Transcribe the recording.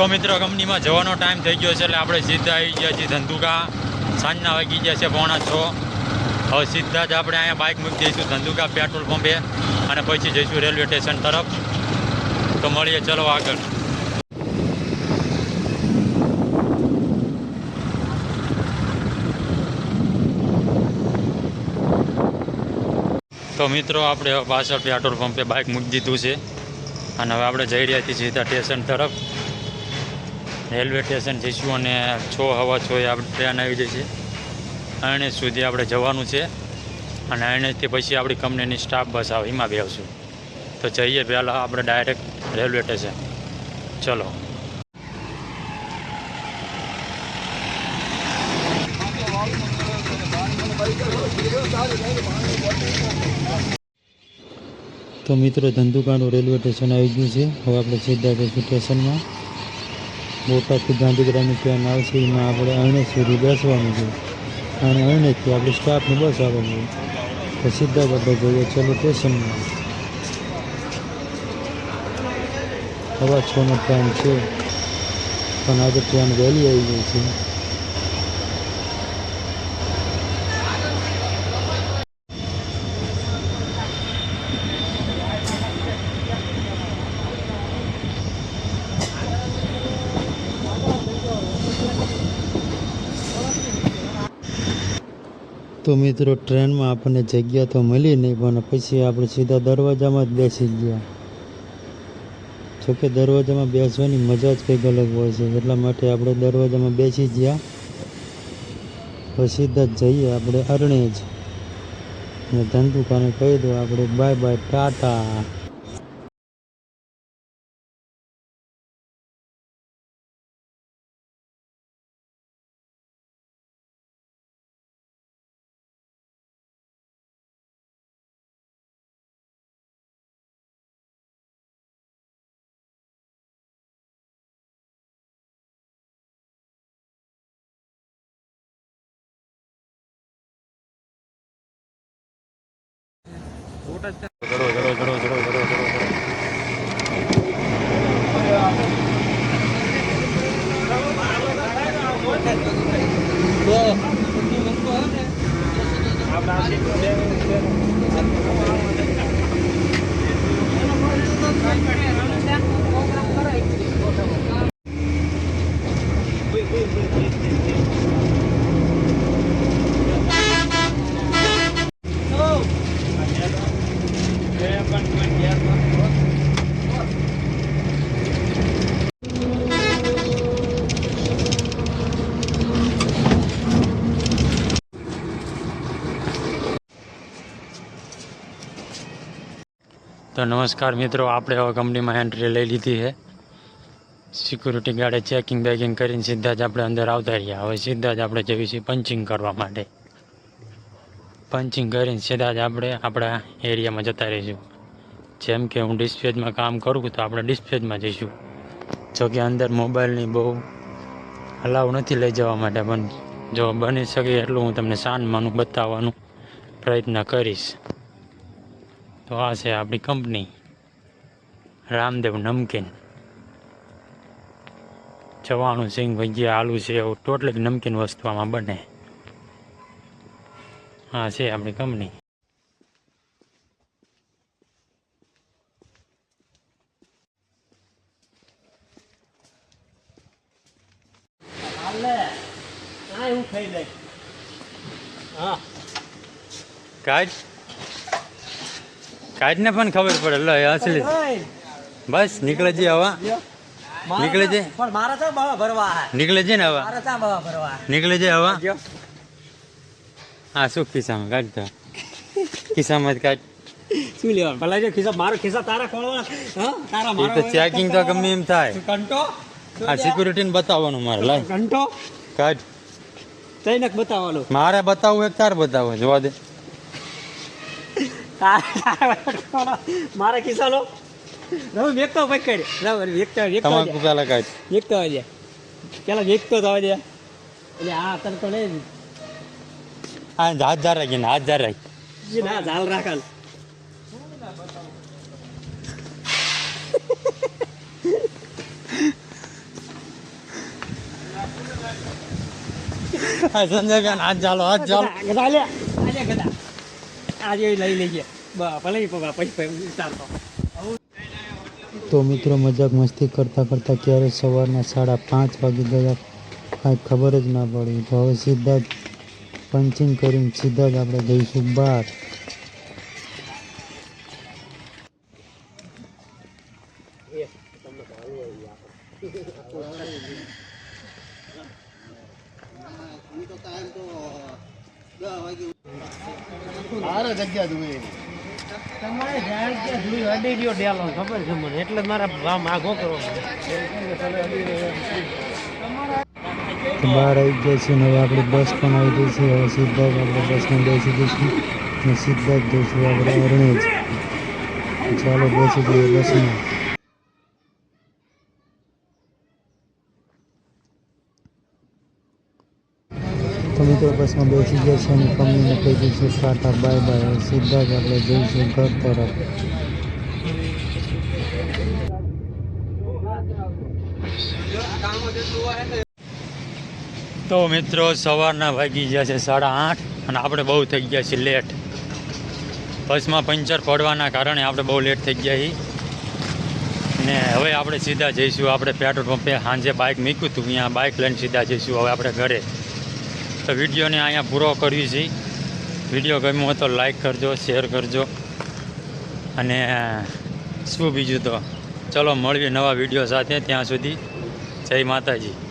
તો મિત્રો, કંપનીમાં જવાનો ટાઈમ થઈ ગયો છે એટલે આપણે સીધા આવી ગયા છીએ ધંધુકા. સાંજના વાગી ગયા છે, પોણા છ. હવે સીધા જ આપણે અહીંયા બાઇક મૂકી જઈશું ધંધુકા પેટ્રોલ પંપે અને પછી જઈશું રેલવે સ્ટેશન તરફ. તો મળીએ, ચલો આગળ. તો મિત્રો, આપણે પાછળ પેટ્રોલ પંપે બાઇક મૂકી દીધું છે. અને હવે આપણે જઈ રહ્યા છીએ સીધા સ્ટેશન તરફ. રેલવે સ્ટેશન જઈશું અને છ હવા છ આપણે ટ્રેન આવી જશે. અરણેજ સુધી આપણે જવાનું છે. અને અરણેજથી પછી આપણી કંપનીની સ્ટાફ બસ આવે, એમાં બેસશું તો જઈએ પહેલાં આપણે ડાયરેક્ટ રેલવે સ્ટેશન. ચલો. તો મિત્રો ધંધુકાનું રેલવે સ્ટેશન આવી ગયું છે. હવે આપણે સીધા જઈશું સ્ટેશનમાં. બોટાદથી ગાંધીગ્રામની ટ્રેન આવશે એમાં આપણે અરણેજ સુધી બેસવાનું છે. અને અરણેજથી આપણે સ્ટાફની બસ આવવાની છે. તો સીધા બધા જઈએ, ચલો સ્ટેશનમાં હવા છનો ટાઈમ છે. પણ આજે ટ્રેન વહેલી આવી ગઈ છે. તો મિત્રો, ટ્રેનમાં આપણને જગ્યા તો મળી નહીં, પણ પછી આપણે સીધા દરવાજામાં જ બેસી ગયા. જોકે દરવાજામાં બેસવાની મજા જ કંઈક અલગ હોય છે, એટલા માટે આપણે દરવાજામાં બેસી ગયા. પછી સીધા જ જઈએ આપણે અરણેજ. ને ધંધુકાને કહી દો આપણે, બાય બાય, ટાટા. ચલો તો નમસ્કાર મિત્રો, આપણે હવે કંપનીમાં એન્ટ્રી લઈ લીધી છે. સિક્યુરિટી ગાર્ડે ચેકિંગ બેકિંગ કરીને સીધા જ આપણે અંદર આવતા રહ્યા. હવે સીધા જ આપણે જઈએ છીએ પંચિંગ કરવા માટે. પંચિંગ કરીને સીધા જ આપણે આપણા એરિયામાં જતા રહીશું. જેમ કે હું ડિસ્પ્લેજમાં કામ કરું તો આપણે ડિસ્પ્લેજમાં જઈશું. જો કે અંદર મોબાઈલની બહુ અલાવ નથી લઈ જવા માટે, પણ જો બની શકે એટલું હું તમને શાનમાંનું બતાવવાનું પ્રયત્ન કરીશ. તો આ છે આપણી કંપની. રામદેવ નમકીન. ચવાણું સિંગ ભજીયા આલુ છે એવું ટોટલી જ નમકીન વસ્તુ આમાં બને. હા છે આપણી કંપની. કાઢ કાઢને પણ ખબર પડે. લો અસલી બસ નીકળે છે હવા. નીકળે છે? નીકળે છે ને હવા. નીકળે છે હવા. હા શું ખિસ્સામાં કાઢ તો. ખિસ્સામાં જ કાઢ. શું લેવા ભલા જો ખિસ્સા મારો ખિસ્સા તારા ખોલવા હા. તારા મારો તો ચેકિંગ તો ગમે એમ થાય. કંટો આ સિક્યુરિટીને બતાવવાનું મારે લાય. ઘંટો? કાઢ. તઈને બતાવવાનું. મારે બતાવવું એક તાર બતાવો જોવા દે. મારા ખિસ્સાનો. રવિ વેચતો પકડ રવિ વેચતો વેચતો વેચતો આવજે પેલા વેચતો તો આવજે એટલે આ તને તો લઈ આ હાથ જાર રાખીને હાથ જાર રાખી ના ઝાલ રાખલ સંજય બેન હાથ ચાલો હાથ ચાલો આજે લઈ લઈએ. ભલે તો મિત્રો મજાક મસ્તી કરતાં કરતાં ક્યારે સવારના સાડા પાંચ વાગી ગયા? કાંઈ ખબર જ ના પડી. તો હવે સીધા જ પંચિંગ કરીને સીધા જ આપણે જઈશું બહાર. તમારે જાણ કે ધૂળ અડી રહ્યો ડેલો ખબર છે મને. એટલે જ મારા ભાવ આઘો કરો તો બહાર આવી ગયા છે ને હવે આપણી બસ પણ આવી ગઈ છે. હવે સીધા જ આપણે બસમાં બેસી જઈશું. અને સીધા જ જઈશું આપણે અરણેજ. ચાલો બેસી જઈએ બસમાં તો મિત્રો બસમાં બેસી જાય છે અને કંપનીને કહી દઈશું ટાટા, બાય બાય. સીધા જ આપણે જઈશું ઘર તરફ. તો મિત્રો, સવારના વાગી ગયા છે સાડા આઠ અને આપણે બહુ થઈ ગયા છીએ લેટ બસમાં પંચર પડવાના કારણે આપણે બહુ લેટ થઈ ગયા છીએ. ને હવે આપણે સીધા જઈશું, આપણે પેટ્રોલ પંપે સાંજે બાઇક મૂક્યું હતું, અહીંયા બાઇક લઈને સીધા જઈશું. હવે આપણે ઘરે. તો વિડીયોને અહીંયા પૂરો કરવી છે. વીડિયો ગમ્યો હોય તો લાઈક કરજો શેર કરજો. અને, શું બીજું તો? ચલો, મળીએ નવા વીડિયો સાથે ત્યાં સુધી. જય માતાજી.